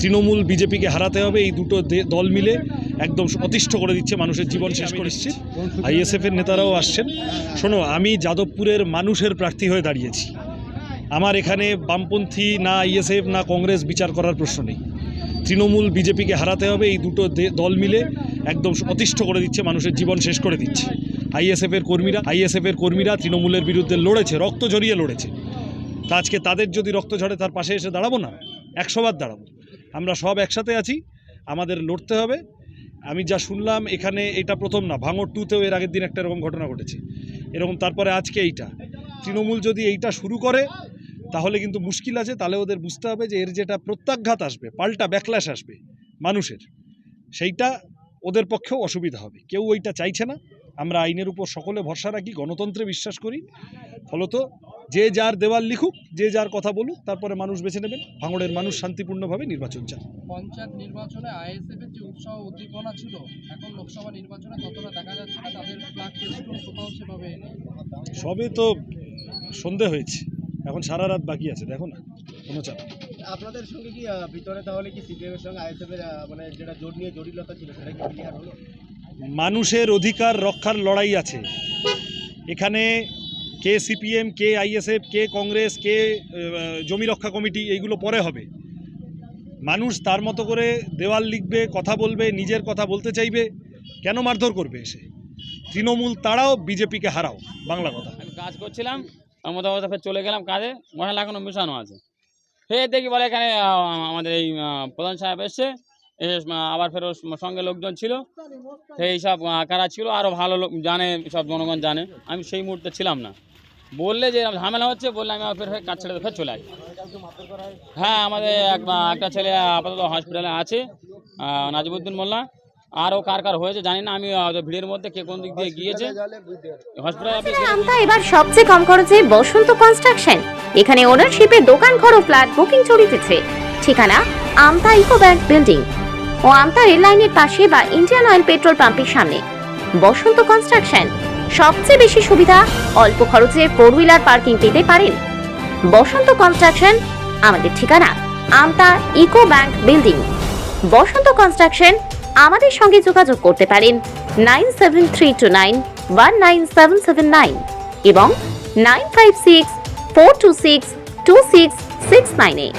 তৃণমূল বিজেপিকে হারাতে হবে, এই দুটো দল মিলে একদম অতিষ্ঠ করে দিচ্ছে মানুষের জীবন শেষ করে দিচ্ছে। আইএসএফের নেতারাও আসছেন। শোনো, আমি যাদবপুরের মানুষের প্রার্থী হয়ে দাঁড়িয়েছি। আমার এখানে বামপন্থী না আইএসএফ না কংগ্রেস বিচার করার প্রশ্ন নেই। তৃণমূল বিজেপিকে হারাতে হবে, এই দুটো দল মিলে একদম অতিষ্ঠ করে দিচ্ছে, মানুষের জীবন শেষ করে দিচ্ছে। আইএসএফের কর্মীরা আইএসএফের কর্মীরা তৃণমূলের বিরুদ্ধে লড়েছে, রক্ত ঝরিয়ে লড়েছে। তা আজকে তাদের যদি রক্ত ঝরে, তার পাশে এসে দাঁড়াবো না? একশোবার দাঁড়াবো। আমরা সব একসাথে আছি, আমাদের লড়তে হবে। আমি যা শুনলাম, এখানে এটা প্রথম না ভাঙর টুতেও এর আগের দিন একটা এরকম ঘটনা ঘটেছে। এরকম তারপরে আজকে এইটা। তৃণমূল যদি এইটা শুরু করে, তাহলে কিন্তু মুশকিল আছে, তাহলে ওদের বুঝতে হবে যে এর যেটা প্রত্যাঘাত আসবে, পাল্টা ব্যাকল্যাশ আসবে মানুষের, সেইটা ওদের পক্ষেও অসুবিধা হবে। কেউ ওইটা চাইছে না। আমরা আইনের উপর সকলে ভরসা রাখি, গণতন্ত্রে বিশ্বাস করি। ফলত যে যার দেওয়াল লিখুক যে যার কথা বলুক তারপরে মানুষ বেছে নেবেন। ভাঙড়ের মানুষ শান্তিপূর্ণভাবে নির্বাচন চান। পঞ্চায়েত নির্বাচনে আইএসএফ এর যে উৎসাহ উদ্দীপনা ছিল এখন লোকসভা নির্বাচনে ততটা দেখা যাচ্ছে না তাদের কোথাও সেভাবে নেই। সবে তো সন্ধে হয়েছে। এখন সারা রাত বাকি আছে দেখো না কোনো চাপ আপনাদের সঙ্গে কি ভিতরে তাহলে কি সিপিএম এর সঙ্গে আইএসএফ এর মানে যেটা জোট নিয়ে জটিলতা ছিল সেটা কি ক্লিয়ার হলো? মানুষের অধিকার রক্ষার লড়াই আছে। এখানে কে সিপিএম, কে আইএসএফ, কে কংগ্রেস, কে জমি রক্ষা কমিটি, এইগুলো পরে হবে। মানুষ তার মতো করে দেওয়াল লিখবে, কথা বলবে, নিজের কথা বলতে চাইবে, কেন মারধর করবে এসে? তৃণমূল তারাও বিজেপিকে হারাও, বাংলা কথা। আমি কাজ করছিলাম মোটামুটি ফের চলে গেলাম কাজে মশলা এখনও মিশানো আছে। ফের দেখি বলে এখানে আমাদের এই প্রধান সাহেব এসছে, এসে আবার ফের সঙ্গে লোকজন ছিল। সেই সব কারা ছিল আরও ভালো লোক জানে, সব জনগণ জানে। আমি সেই মুহূর্তে ছিলাম না। বললে যে ঝামেলা হচ্ছে বললে আমি ফের কাজ ছেড়ে ফের চলে আসি হ্যাঁ আমাদের এক- একটা ছেলে আপাতত হসপিটালে আছে আহ, নাজিবুদ্দিন মোল্লা। আরও কার কার হয়েছে জানি না আমি ভিড়ের মধ্যে কে কোন দিক দিয়ে গিয়েছে। আমতা এবার সবচেয়ে কম খরচে বসন্ত কনস্ট্রাকশন এখানে ওনারশিপে দোকান ঘর ও ফ্ল্যাট বুকিং চলিতেছে। ঠিকানা আমতা ইকো ব্যাংক বিল্ডিং ও আমতা রেল লাইনের পাশে বা ইন্ডিয়ান অয়েল পেট্রোল পাম্পের সামনে। বসন্ত কনস্ট্রাকশন সবচেয়ে বেশি সুবিধা অল্প খরচে ফোর হুইলার পার্কিং পেতে পারেন। বসন্ত কনস্ট্রাকশন, আমাদের ঠিকানা, Amta eco bank building. Basanta construction, আমাদের সঙ্গে যোগাযোগ করতে পারেন nine seven three two nine one nine seven seven nine এবং nine five six four two six two six six nine eight